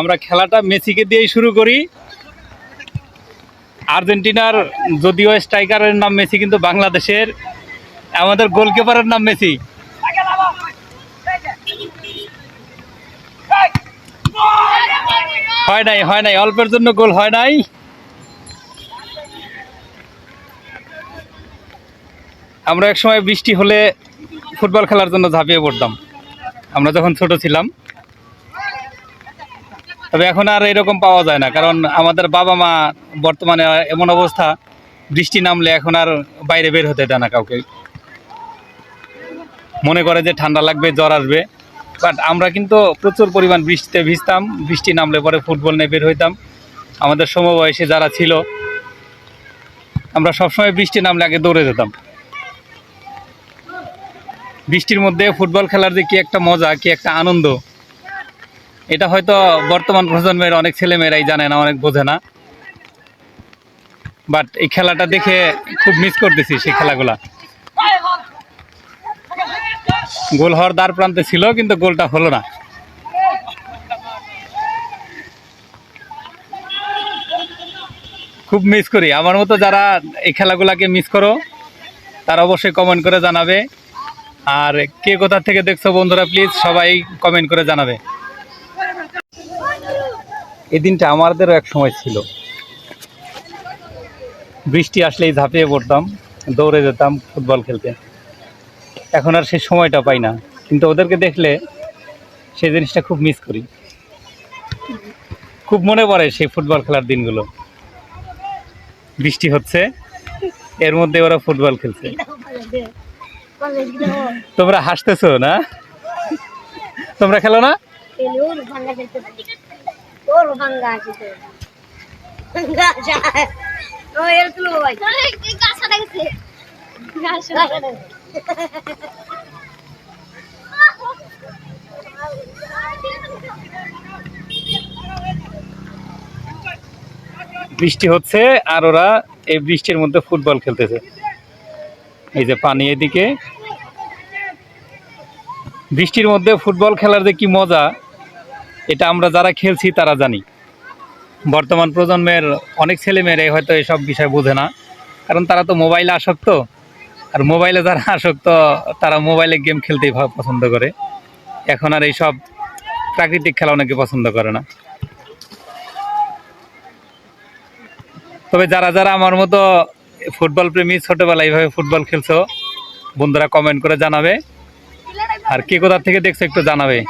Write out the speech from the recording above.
আমরা খেলাটা মেসিকে দিয়েই শুরু করি। আর্জেন্টিনার যদিও স্ট্রাইকারের নাম মেসি, কিন্তু বাংলাদেশের আমাদের গোলকিপারের নাম মেসি। হয় নাই হয় নাই, অল্পের জন্য গোল হয় নাই। আমরা এক সময় বৃষ্টি হলে ফুটবল খেলার জন্য ঝাঁপিয়ে পড়তাম। আমরা যখন ছোট ছিলাম তবে এখন আর এরকম পাওয়া যায় না, কারণ আমাদের বাবা মা বর্তমানে এমন অবস্থা, বৃষ্টি নামলে এখন আর বাইরে বের হতে দেয় না কাউকে। মনে করে যে ঠান্ডা লাগবে, জ্বর আসবে বাট আমরা কিন্তু প্রচুর পরিমাণ বৃষ্টিতে ভিজতাম, বৃষ্টি নামলে পরে ফুটবল নিয়ে বের হইতাম। আমাদের সমবয়সে যারা ছিল, আমরা সবসময় বৃষ্টি নামলে আগে দৌড়ে যেতাম। বৃষ্টির মধ্যে ফুটবল খেলার যে কি একটা মজা, কি একটা আনন্দ এটা হয়তো বর্তমান প্রজন্মের অনেক ছেলেমেয়েরাই জানে না, অনেক বোঝে না। বাট এই খেলাটা দেখে খুব মিস করতেছি সেই খেলাগুলা। গোল হওয়ার দ্বার প্রান্তে ছিল, কিন্তু গোলটা হলো না। খুব মিস করি। আমার মতো যারা এই খেলাগুলাকে মিস করো, তারা অবশ্যই কমেন্ট করে জানাবে। আর কে কোথা থেকে দেখছ বন্ধুরা প্লিজ সবাই কমেন্ট করে জানাবে। এই দিনটা আমাদেরও এক সময় ছিল। বৃষ্টি আসলেই ঝাঁপিয়ে পড়তাম, দৌড়ে যেতাম ফুটবল খেলতে। এখন আর সেই সময়টা পাই না, কিন্তু ওদেরকে দেখলে সেই জিনিসটা খুব মিস করি। খুব মনে পড়ে সেই ফুটবল খেলার দিনগুলো। বৃষ্টি হচ্ছে, এর মধ্যে ওরা ফুটবল খেলছে। তোমরা হাসতেছো না? তোমরা খেলো না? Oh. বৃষ্টি হচ্ছে আর ওরা এই বৃষ্টির মধ্যে ফুটবল খেলতেছে এই যে পানি এদিকে বৃষ্টির মধ্যে ফুটবল খেলার যে কি মজা এটা আমরা যারা খেলছি তারা জানি। বর্তমান প্রজন্মের অনেক ছেলেমেয়েরাই হয়তো এসব বিষয় বোঝে না। কারণ তারা তো মোবাইলে আসক্ত। আর মোবাইলে যারা আসক্ত, তারা মোবাইলে গেম খেলতেই পছন্দ করে। এখন আর এইসব প্রাকৃতিক খেলা অনেকে পছন্দ করে না। তবে যারা যারা আমার মতো ফুটবল প্রেমী ছোটবেলায় এইভাবে ফুটবল খেলছো, বন্ধুরা কমেন্ট করে জানাবে। আর কে কোথার থেকে দেখছ একটু জানাবে।